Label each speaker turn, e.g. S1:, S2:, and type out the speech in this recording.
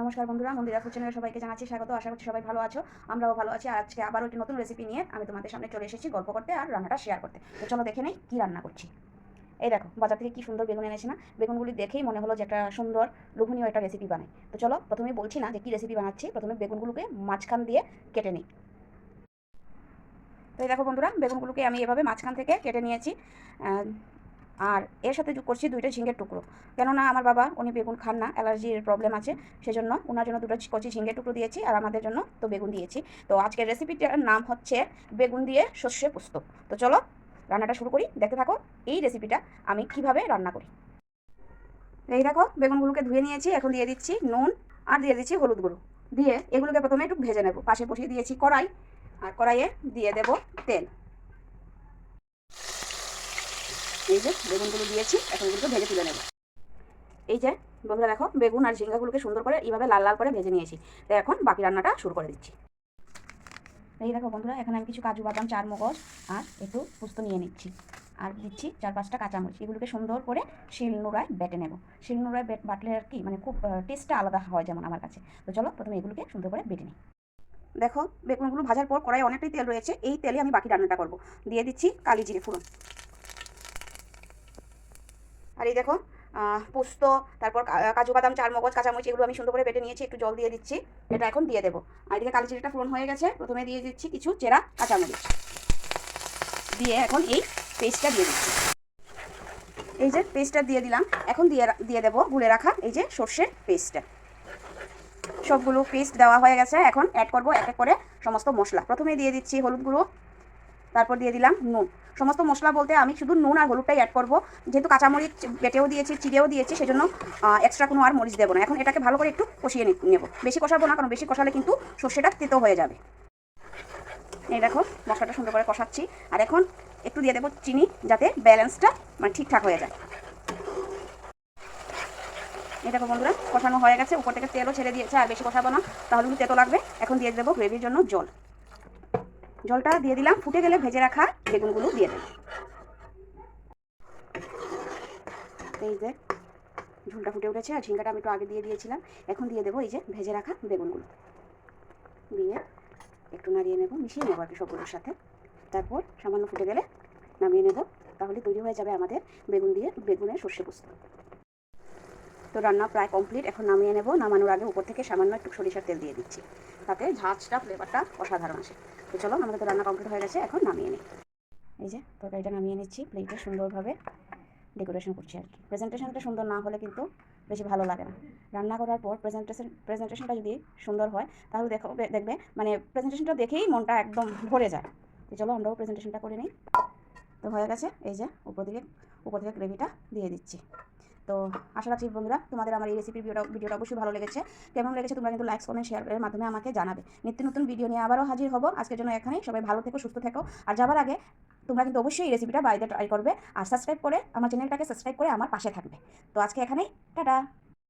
S1: নমস্কার বন্ধুরা, মন্দিরা ফুড চ্যানেলে সবাইকে জানাচ্ছি স্বাগত, আশা করছি সবাই ভালো আছো, আমরাও ভালো আছি। আর আজকে আবারও একটি নতুন রেসিপি নিয়ে আমি তোমাদের সামনে চলে এসেছি গল্প করতে আর রান্নাটা শেয়ার করতে। তো চলো দেখে নেই কী রান্না করছি। এই দেখো, বাজার থেকে কি সুন্দর বেগুন এনেছে না? বেগুনগুলি দেখেই মনে হলো যে একটা সুন্দর, লোভনীয় একটা রেসিপি বানাই। তো চলো প্রথমে বলছি না যে কী রেসিপি বানাচ্ছি, প্রথমে বেগুনগুলোকে মাঝখান দিয়ে কেটে নিই। তো এই দেখো বন্ধুরা, বেগুনগুলোকে আমি এভাবে মাঝখান থেকে কেটে নিয়েছি। আর এর সাথে করছি দুইটা ঝিঙ্গের টুকরো। কেননা আমার বাবা, উনি বেগুন খান না, অ্যালার্জির প্রবলেম আছে, সেজন্য ওনার জন্য দুটো কচি ঝিঙ্গের টুকরো দিয়েছি আর আমাদের জন্য তো বেগুন দিয়েছি। তো আজকের রেসিপিটার নাম হচ্ছে বেগুন দিয়ে সর্ষে পুস্ত। তো চলো রান্নাটা শুরু করি, দেখতে থাকো এই রেসিপিটা আমি কীভাবে রান্না করি। এই দেখো, বেগুনগুলোকে ধুয়ে নিয়েছি, এখন দিয়ে দিচ্ছি নুন আর দিয়ে দিচ্ছি হলুদ গুঁড়ো। দিয়ে এগুলোকে প্রথমে একটু ভেজে নেব। পাশে বসিয়ে দিয়েছি কড়াই, আর কড়াইয়ে দিয়ে দেব তেল। এই যে বেগুনগুলো দিয়েছি, এখন এগুলোকে ভেজে তুলে নেব। এই যে, বন্ধুরা দেখো, বেগুন আর ঝিঙ্গাগুলোকে সুন্দর করে এইভাবে লাল লাল করে ভেজে নিয়েছি। তো এখন বাকি রান্নাটা শুরু করে দিচ্ছি। এই দেখো বন্ধুরা, এখানে আমি কিছু কাজু বাদাম, চার মগজ আর একটু পুস্ত নিয়ে নিচ্ছি। আর দিচ্ছি চার পাঁচটা কাঁচামরিচ। এগুলোকে সুন্দর করে শিল নোড়ায় বেটে নেব। শিল নোড়ায় বেট বাটলে আর কি মানে খুব টেস্টটা আলাদা হয় যেমন আমার কাছে। তো চলো প্রথমে এগুলোকে সুন্দর করে বেটে নিই। দেখো, বেগুনগুলো ভাজার পর কড়াই অনেকটাই তেল রয়েছে। এই তেলে আমি বাকি রান্নাটা করব। দিয়ে দিচ্ছি কালি জিরে ফোড়ন। আর এই দেখো পোস্ত, তারপর কাজু বাদাম চার মগজ কাঁচামরিচ, এগুলো আমি সুন্দর করে বেটে নিয়েছি, একটু জল দিয়ে দিচ্ছি। এটা এখন দিয়ে দেবো। আর এদিকে কালি জিরেটা ফোড়ন হয়ে গেছে, প্রথমে দিয়ে দিচ্ছি কিছু চেরা, কাঁচামরিচ। দিয়ে এখন এই পেস্টটা দিয়ে দিচ্ছি। এই যে পেস্টটা দিয়ে দিলাম, এখন দিয়ে দিয়ে দেবো গুলে রাখা এই যে সর্ষের পেস্টটা সবগুলো পেস্ট দেওয়া হয়ে গেছে, এখন অ্যাড করব এক এক করে সমস্ত মশলা। প্রথমে দিয়ে দিচ্ছি হলুদ গুঁড়ো, তারপর দিয়ে দিলাম নুন। সমস্ত মশলা বলতে আমি শুধু নুন আর হলুদটাই অ্যাড করব। যেহেতু কাঁচামরিচ বেটেও দিয়েছি, চিড়েও দিয়েছি, সেজন্য এক্সট্রা কোনো আর মরিচ দেবো না। এখন এটাকে ভালো করে একটু কষিয়ে নেব। বেশি কষাবো না, কারণ বেশি কষালে কিন্তু সর্ষেটা তেতো হয়ে যাবে। এই দেখো, মশলাটা সুন্দর করে কষাচ্ছি। আর এখন একটু দিয়ে দেবো চিনি, যাতে ব্যালেন্সটা মানে ঠিকঠাক হয়ে যায়। এই দেখো বন্ধুরা, কষানো হয়ে গেছে। উপর থেকে তেলও ছেড়ে দিয়েছে, আর বেশি কষাবো না। তাহলে কিন্তু তেতো লাগবে। এখন দিয়ে দেবো গ্রেভির জন্য জল। জলটা দিয়ে দিলাম। ফুটে গেলে ভেজে রাখা বেগুনগুলো দিয়ে দেবো। এই যে ঝুলটা ফুটে উঠেছে আর ঝিঙ্গাটা আমি একটু আগে দিয়ে দিয়েছিলাম। এখন দিয়ে দেবো এই যে ভেজে রাখা বেগুনগুলো। দিয়ে একটু নাড়িয়ে নেব, মিশিয়ে নেব আর কি সবগুলোর সাথে। তারপর সামান্য ফুটে গেলে নামিয়ে নেব, তাহলে তৈরি হয়ে যাবে আমাদের বেগুন দিয়ে বেগুনের সর্ষে পোস্ত। তো রান্না প্রায় কমপ্লিট, এখন নামিয়ে নেব। নামানোর আগে উপর থেকে সামান্য একটু সরিষার তেল দিয়ে দিচ্ছি। তাতে ঝাঁঝটা ফ্লেভারটা অসাধারণ আসে। তো চলো, আমাদের তো রান্না কমপ্লিট হয়ে গেছে, এখন নামিয়ে নিই। এই যে, তরকারিটা নামিয়ে নিচ্ছি প্লেটে সুন্দরভাবে ডেকোরেশন করছি আর কি। প্রেজেন্টেশনটা সুন্দর না হলে কিন্তু বেশি ভালো লাগে না। রান্না করার পর প্রেজেন্টেশন প্রেজেন্টেশনটা যদি সুন্দর হয়, তাহলে দেখো দেখবে মানে প্রেজেন্টেশনটা দেখেই মনটা একদম ভরে যায়। তো চলো আমরাও প্রেজেন্টেশনটা করে নিই। তো হয়ে গেছে, এই যে, উপর দিকে, উপর থেকে গ্রেভিটা দিয়ে দিচ্ছি। তো আশা রাখছি বন্ধুরা, তোমাদের আমার এই রেসিপি ভিডিওটা ভিডিওটা অবশ্যই ভালো লেগেছে। কেমন লেগেছে তোমরা কিন্তু লাইক কমেন্ট শেয়ারের মাধ্যমে আমাকে জানাবে। নিত্য নতুন ভিডিও নিয়ে আবারও হাজির হব। আজকের জন্য এখানেই। সবাই ভালো থেকো, সুস্থ থেকো। আর যাবার আগে তোমরা কিন্তু অবশ্যই এই রেসিপিটা বাড়িতে ট্রাই করবে। আর সাবস্ক্রাইব করে আমার চ্যানেলটাকে সাবস্ক্রাইব করে আমার পাশে থাকবে। তো আজকে এখানেই, টাটা।